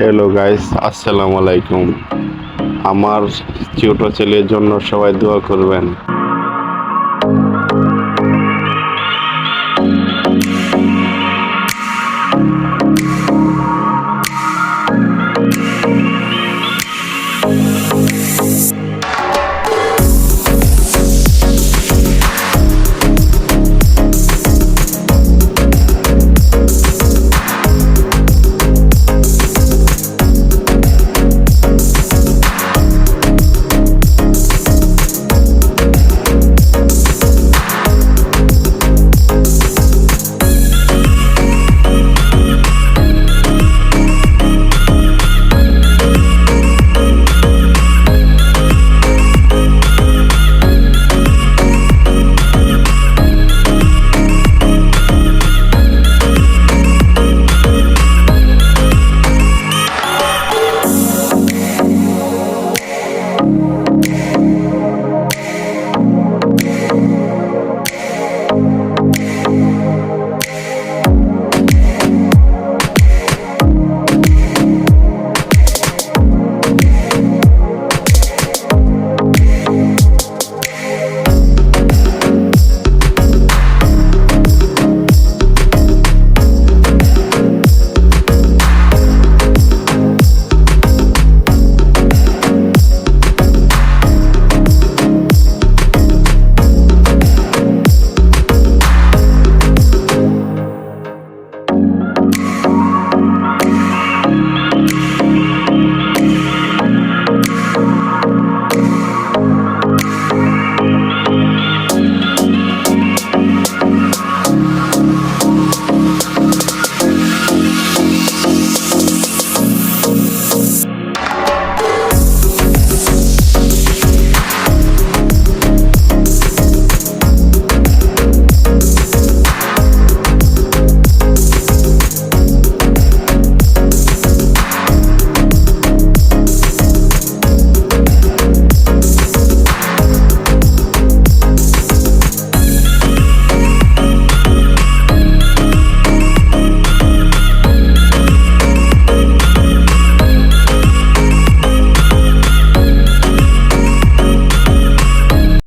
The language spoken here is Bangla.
হ্যালো গাইস আসসালামু আলাইকুম আমার ছোট ছেলের জন্য সবাই দোয়া করবেন।